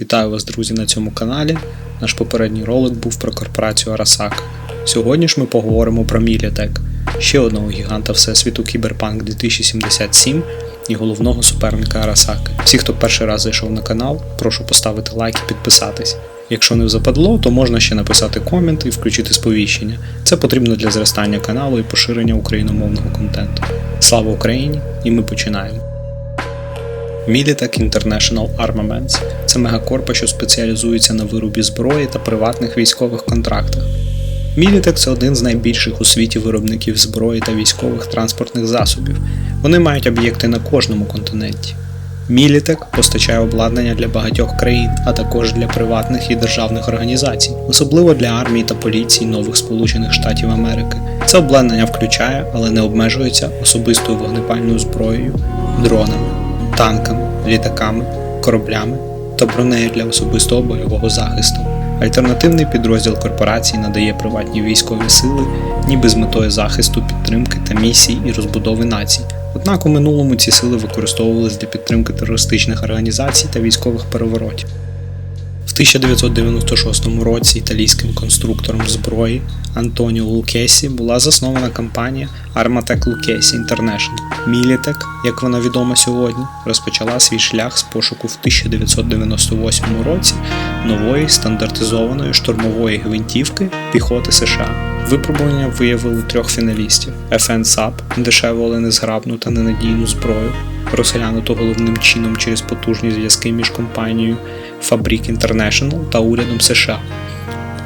Вітаю вас, друзі, на цьому каналі. Наш попередній ролик був про корпорацію Arasaka. Сьогодні ж ми поговоримо про Militech, ще одного гіганта всесвіту Cyberpunk 2077 і головного суперника Arasaka. Всі, хто перший раз зайшов на канал, прошу поставити лайк і підписатись. Якщо не западло, то можна ще написати комент і включити сповіщення. Це потрібно для зростання каналу і поширення україномовного контенту. Слава Україні! І ми починаємо. Militech International Armaments – це мегакорпа, що спеціалізується на виробі зброї та приватних військових контрактах. Militech – це один з найбільших у світі виробників зброї та військових транспортних засобів. Вони мають об'єкти на кожному континенті. Militech постачає обладнання для багатьох країн, а також для приватних і державних організацій, особливо для армії та поліції нових Сполучених Штатів Америки. Це обладнання включає, але не обмежується особистою вогнепальною зброєю, дронами, танками, літаками, кораблями та бронею для особистого бойового захисту. Альтернативний підрозділ корпорації надає приватні військові сили, ніби з метою захисту, підтримки та місій і розбудови націй. Однак у минулому ці сили використовувалися для підтримки терористичних організацій та військових переворотів. В 1996 році італійським конструктором зброї Антоніо Лукесі була заснована компанія Armatec Lucchesi International. Militec, як вона відома сьогодні, розпочала свій шлях з пошуку в 1998 році нової стандартизованої штурмової гвинтівки піхоти США. Випробування виявили трьох фіналістів: FN SAP – дешеву, але незграбну та ненадійну зброю, розглянуту головним чином через потужні зв'язки між компанією Fabric International та урядом США,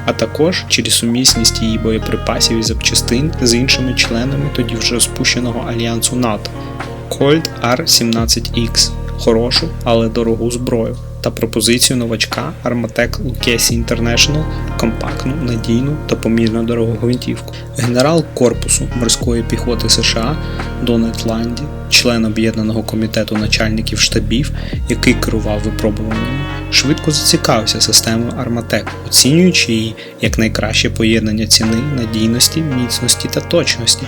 а також через сумісність її боєприпасів і запчастин з іншими членами тоді вже розпущеного альянсу НАТО Colt R-17X. Хорошу, але дорогу зброю та пропозицію новачка Armatec Lucchesi International компактну, надійну та помірно дорогу гвинтівку. Генерал корпусу морської піхоти США Дональд Ланді, член об'єднаного комітету начальників штабів, який керував випробуваннями, швидко зацікавився системою Armatec, оцінюючи її як найкраще поєднання ціни, надійності, міцності та точності.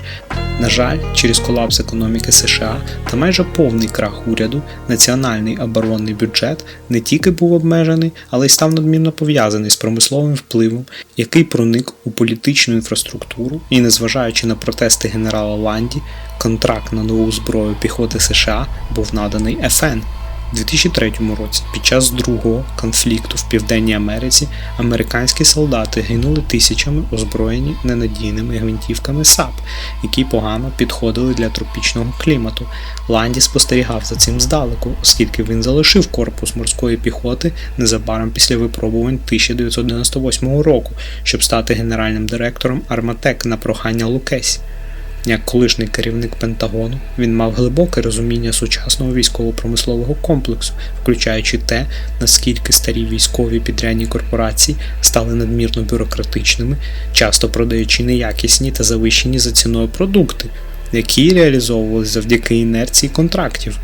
На жаль, через колапс економіки США та майже повний крах уряду, національний оборонний бюджет не тільки був обмежений, але й став надмірно пов'язаний з промисловим впливом, який проник у політичну інфраструктуру і, незважаючи на протести генерала Ланді, контракт на нову зброю піхоти США був наданий FN. У 2003 році, під час другого конфлікту в Південній Америці, американські солдати гинули тисячами озброєні ненадійними гвинтівками САП, які погано підходили для тропічного клімату. Ланді спостерігав за цим здалеку, оскільки він залишив корпус морської піхоти незабаром після випробувань 1998 року, щоб стати генеральним директором Арматек на прохання Лукесі. Як колишній керівник Пентагону, він мав глибоке розуміння сучасного військово-промислового комплексу, включаючи те, наскільки старі військові підрядні корпорації стали надмірно бюрократичними, часто продаючи неякісні та завищені за ціною продукти, які реалізовувалися завдяки інерції контрактів.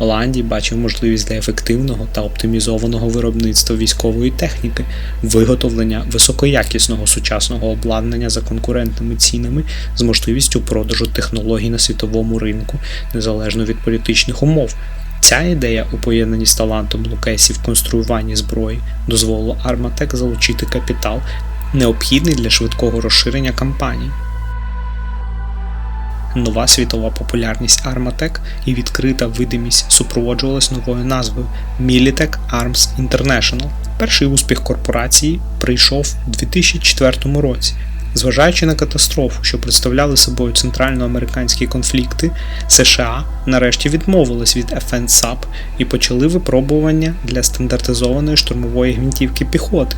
Ланді бачив можливість для ефективного та оптимізованого виробництва військової техніки, виготовлення високоякісного сучасного обладнання за конкурентними цінами з можливістю продажу технологій на світовому ринку незалежно від політичних умов. Ця ідея у поєднанні з талантом Лукесі в конструюванні зброї дозволила Armatec залучити капітал, необхідний для швидкого розширення кампанії. Нова світова популярність Armatec і відкрита видимість супроводжувалась новою назвою Militech Arms International. Перший успіх корпорації прийшов у 2004 році. Зважаючи на катастрофу, що представляли собою центральноамериканські конфлікти, США нарешті відмовились від FN SAP і почали випробування для стандартизованої штурмової гвинтівки піхоти.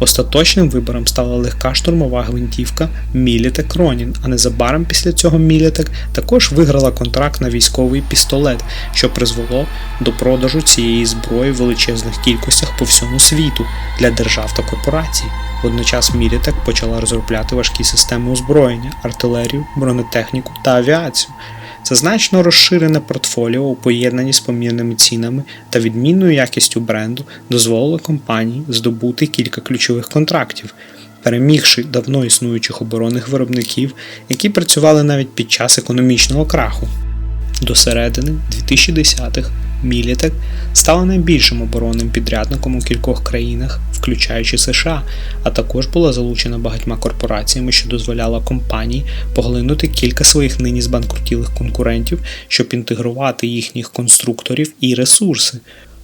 Остаточним вибором стала легка штурмова гвинтівка Militech Ronin, а незабаром після цього Militech також виграла контракт на військовий пістолет, що призвело до продажу цієї зброї в величезних кількостях по всьому світу для держав та корпорацій. Водночас Militech почала розробляти важкі системи озброєння, артилерію, бронетехніку та авіацію. Це значно розширене портфоліо у поєднанні з помірними цінами та відмінною якістю бренду дозволило компанії здобути кілька ключових контрактів, перемігши давно існуючих оборонних виробників, які працювали навіть під час економічного краху. До середини 2010-х Мілітек стала найбільшим оборонним підрядником у кількох країнах, включаючи США, а також була залучена багатьма корпораціями, що дозволяла компанії поглинути кілька своїх нині збанкрутілих конкурентів, щоб інтегрувати їхніх конструкторів і ресурси.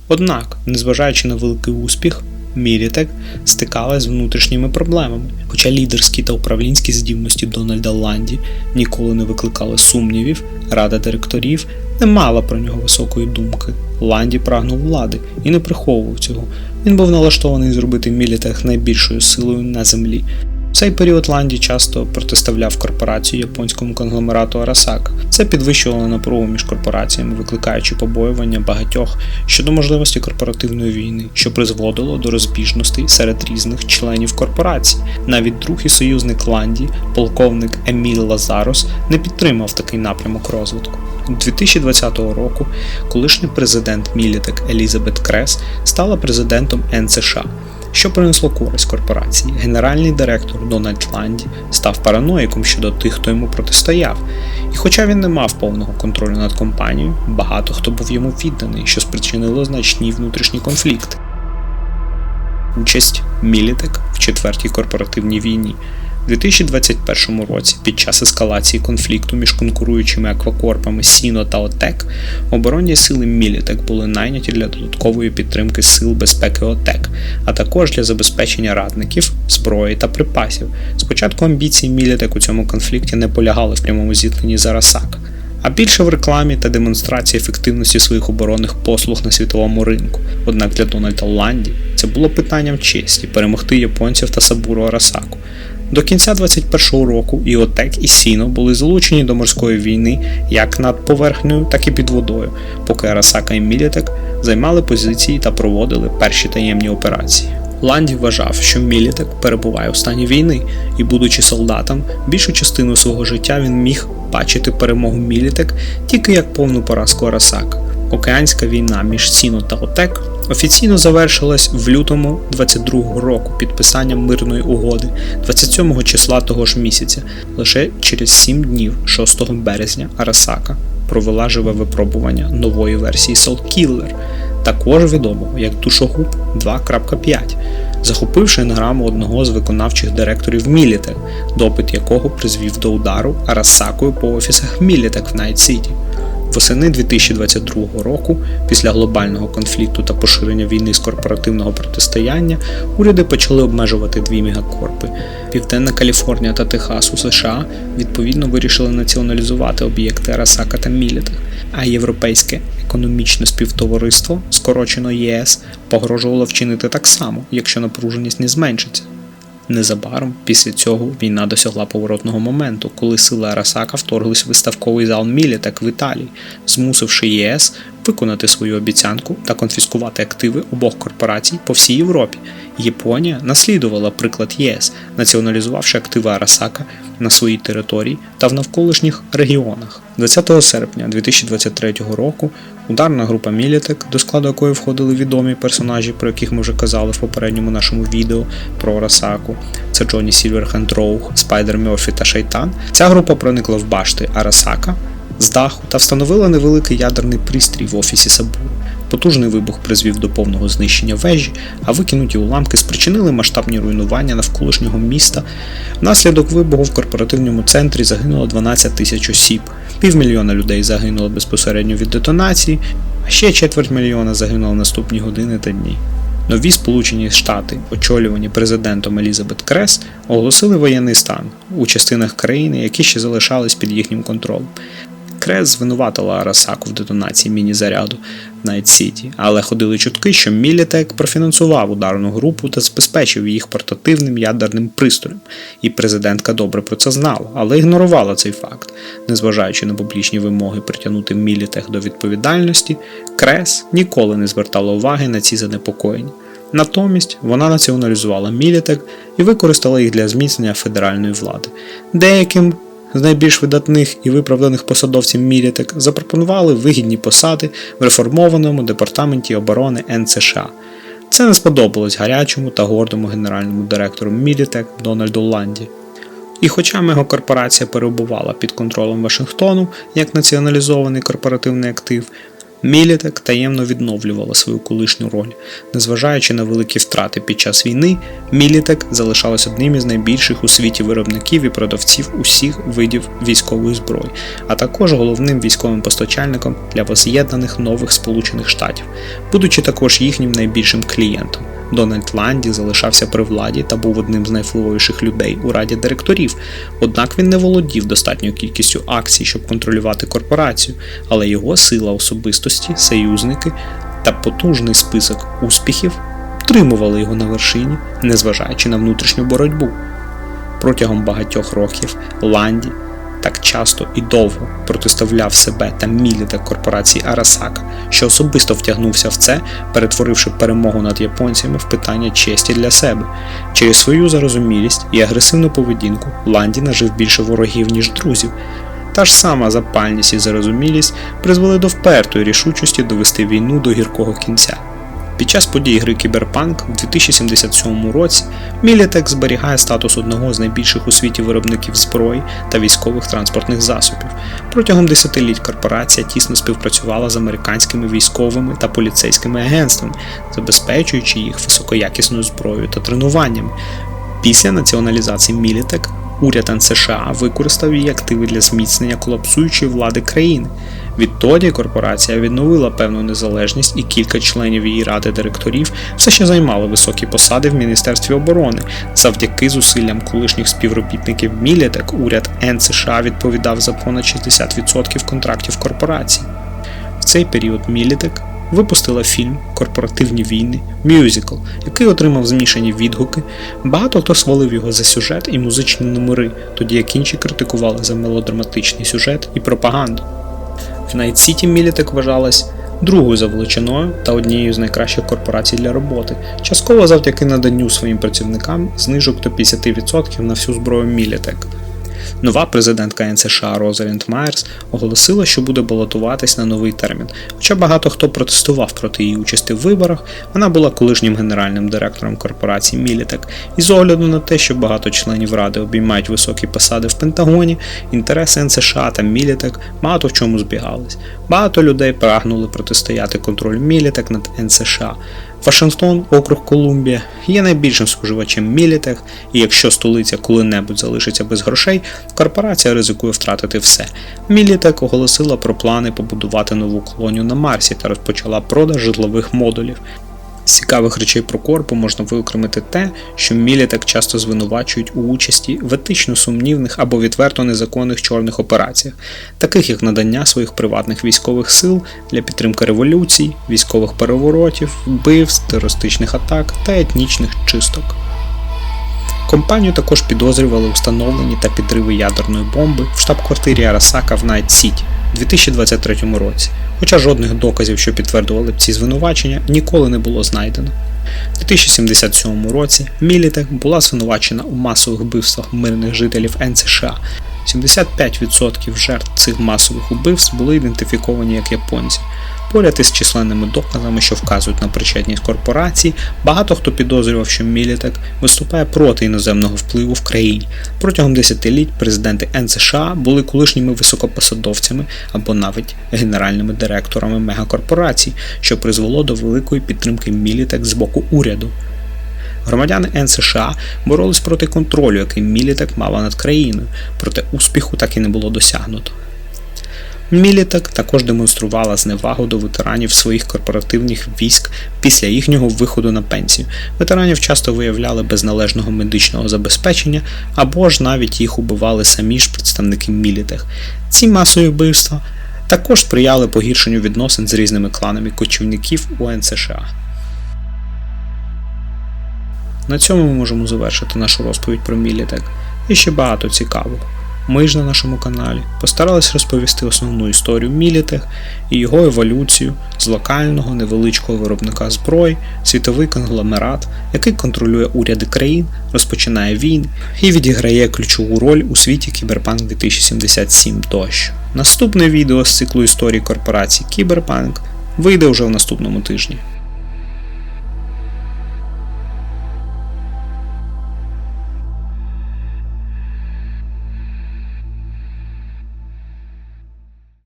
Однак, незважаючи на великий успіх, Мілітек стикалась з внутрішніми проблемами, хоча лідерські та управлінські здібності Дональда Ланді ніколи не викликали сумнівів, рада директорів не мала про нього високої думки. Ланді прагнув влади і не приховував цього. Він був налаштований зробити Мілітек найбільшою силою на землі. В цей період Ланді часто протиставляв корпорацію японському конгломерату Арасака. Це підвищувало напругу між корпораціями, викликаючи побоювання багатьох щодо можливості корпоративної війни, що призводило до розбіжностей серед різних членів корпорацій. Навіть другий союзник Ланді, полковник Еміль Лазарос, не підтримав такий напрямок розвитку. 2020 року колишній президент Мілітек Елізабет Крес стала президентом НСШ що принесло користь корпорації. Генеральний директор Дональд Ланді став параноїком щодо тих, хто йому протистояв. І хоча він не мав повного контролю над компанією, багато хто був йому відданий, що спричинило значні внутрішні конфлікти. Участь Мілітек в четвертій корпоративній війні. У 2021 році, під час ескалації конфлікту між конкуруючими аквакорпами Сіно та ОТЕК, оборонні сили Мілітек були найняті для додаткової підтримки сил безпеки ОТЕК, а також для забезпечення радників, зброї та припасів. Спочатку амбіції Мілітек у цьому конфлікті не полягали в прямому зіткненні з Арасака, а більше в рекламі та демонстрації ефективності своїх оборонних послуг на світовому ринку. Однак для Дональда Ланді це було питанням честі перемогти японців та Сабуру Арасаку. До кінця 21-го року і ОТЕК і Сіно були залучені до морської війни як над поверхнею, так і під водою, поки Арасака і Мілітек займали позиції та проводили перші таємні операції. Ланді вважав, що Мілітек перебуває у стані війни, і, будучи солдатом, більшу частину свого життя він міг бачити перемогу Мілітек тільки як повну поразку Арасака. Океанська війна між Сіно та ОТЕК офіційно завершилась в лютому 22-го року підписанням мирної угоди 27 числа того ж місяця. Лише через 7 днів, 6 березня, Арасака провела живе випробування нової версії Soul також відомого як Душогуб 2.5, захопивши енграму одного з виконавчих директорів Мілітек, допит якого призвів до удару Арасакою по офісах Мілітек в Найт Сіті. Восени 2022 року, після глобального конфлікту та поширення війни з корпоративного протистояння, уряди почали обмежувати дві мегакорпи. Південна Каліфорнія та Техас у США відповідно вирішили націоналізувати об'єкти Арасака та Міліта, а європейське економічне співтовариство, скорочено ЄС, погрожувало вчинити так само, якщо напруженість не зменшиться. Незабаром після цього війна досягла поворотного моменту, коли сили Арасака вторглись в виставковий зал Мілітек в Італії, змусивши ЄС виконати свою обіцянку та конфіскувати активи обох корпорацій по всій Європі. Японія наслідувала приклад ЄС, націоналізувавши активи Арасака на своїй території та в навколишніх регіонах. 20 серпня 2023 року ударна група Мілітек, до складу якої входили відомі персонажі, про яких ми вже казали в попередньому нашому відео про Арасаку. Це Джоні Сільверхенд Роух, Спайдер Мерфі та Шайтан. Ця група проникла в башти Арасака з даху та встановила невеликий ядерний пристрій в офісі Сабуру. Потужний вибух призвів до повного знищення вежі, а викинуті уламки спричинили масштабні руйнування навколишнього міста. Внаслідок вибуху в корпоративному центрі загинуло 12 тисяч осіб, півмільйона людей загинуло безпосередньо від детонації, а ще четверть мільйона загинуло наступні години та дні. Нові Сполучені Штати, очолювані президентом Елізабет Крес, оголосили воєнний стан у частинах країни, які ще залишались під їхнім контролем. Крес звинуватила Арасаку в детонації міні-заряду Найт Сіті, але ходили чутки, що Мілітек профінансував ударну групу та забезпечив їх портативним ядерним пристроєм, і президентка добре про це знала, але ігнорувала цей факт. Незважаючи на публічні вимоги притягнути Мілітек до відповідальності, Крес ніколи не звертала уваги на ці занепокоєння. Натомість вона націоналізувала Мілітек і використала їх для зміцнення федеральної влади. Деяким з найбільш видатних і виправданих посадовців Мілітек запропонували вигідні посади в реформованому департаменті оборони НСШ. Це не сподобалось гарячому та гордому генеральному директору Мілітек Дональду Ланді. І хоча мегакорпорація перебувала під контролем Вашингтону як націоналізований корпоративний актив, Мілітек таємно відновлювала свою колишню роль. Незважаючи на великі втрати під час війни, Мілітек залишалась одним із найбільших у світі виробників і продавців усіх видів військової зброї, а також головним військовим постачальником для воз'єднаних нових Сполучених Штатів, будучи також їхнім найбільшим клієнтом. Дональд Ланді залишався при владі та був одним з найвпливовіших людей у раді директорів. Однак він не володів достатньою кількістю акцій, щоб контролювати корпорацію, але його сила особистості, союзники та потужний список успіхів утримували його на вершині, незважаючи на внутрішню боротьбу. Протягом багатьох років Ланді так часто і довго протиставляв себе та міліта корпорації Арасака, що особисто втягнувся в це, перетворивши перемогу над японцями в питання честі для себе. Через свою зарозумілість і агресивну поведінку Ланді нажив більше ворогів, ніж друзів. Та ж сама запальність і зарозумілість призвели до впертої рішучості довести війну до гіркого кінця. Під час подій гри Кіберпанк у 2077 році Мілітек зберігає статус одного з найбільших у світі виробників зброї та військових транспортних засобів. Протягом десятиліть корпорація тісно співпрацювала з американськими військовими та поліцейськими агентствами, забезпечуючи їх високоякісною зброєю та тренуваннями. Після націоналізації Мілітек уряд США використав її активи для зміцнення колапсуючої влади країни. Відтоді корпорація відновила певну незалежність, і кілька членів її ради директорів все ще займали високі посади в Міністерстві оборони. Завдяки зусиллям колишніх співробітників Мілітек уряд Н США відповідав за понад 60% контрактів корпорації. В цей період Мілітек випустила фільм Корпоративні війни мюзикл, який отримав змішані відгуки. Багато хто свалив його за сюжет і музичні номери, тоді як інші критикували за мелодраматичний сюжет і пропаганду. В Night City Мілітек вважалась другою за величиною та однією з найкращих корпорацій для роботи, частково завдяки наданню своїм працівникам знижок до 50% на всю зброю Мілітек. Нова президентка НСШ Розалінд Майерс оголосила, що буде балотуватись на новий термін. Хоча багато хто протестував проти її участі в виборах, вона була колишнім генеральним директором корпорації Мілітек, і з огляду на те, що багато членів ради обіймають високі посади в Пентагоні, інтереси НСШ та Мілітек багато в чому збігались. Багато людей прагнули протистояти контролю Мілітек над НСШ. Вашингтон, округ Колумбія, є найбільшим споживачем мілітех, і якщо столиця коли-небудь залишиться без грошей, корпорація ризикує втратити все. Мілітек оголосила про плани побудувати нову колонію на Марсі та розпочала продаж житлових модулів. Цікавих речей про корпу можна виокремити те, що мілі так часто звинувачують у участі в етично сумнівних або відверто незаконних чорних операціях, таких як надання своїх приватних військових сил для підтримки революцій, військових переворотів, вбивств, терористичних атак та етнічних чисток. Компанію також підозрювали у встановленні та підриви ядерної бомби в штаб-квартирі Арасака в Найт Сіті у 2023 році, хоча жодних доказів, що підтвердували б ці звинувачення, ніколи не було знайдено. У 2077 році Мілітек була звинувачена у масових вбивствах мирних жителів НСШ. 75% жертв цих масових убивств були ідентифіковані як японці. Поряд із численними доказами, що вказують на причетність корпорацій, багато хто підозрював, що Мілітек виступає проти іноземного впливу в країні. Протягом десятиліть президенти НСШ були колишніми високопосадовцями або навіть генеральними директорами мегакорпорацій, що призвело до великої підтримки Мілітек з боку уряду. Громадяни НСШ боролись проти контролю, який Мілітек мала над країною, проте успіху так і не було досягнуто. Мілітек також демонструвала зневагу до ветеранів своїх корпоративних військ після їхнього виходу на пенсію. Ветеранів часто виявляли без належного медичного забезпечення або ж навіть їх убивали самі ж представники Мілітек. Ці масові вбивства також сприяли погіршенню відносин з різними кланами кочівників у НСШ. На цьому ми можемо завершити нашу розповідь про Мілітек. І ще багато цікавого. Ми ж на нашому каналі постарались розповісти основну історію Мілітех і його еволюцію з локального невеличкого виробника зброї, світовий конгломерат, який контролює уряди країн, розпочинає війни і відіграє ключову роль у світі Кіберпанк 2077 тощо. Наступне відео з циклу історії корпорації Кіберпанк вийде вже в наступному тижні.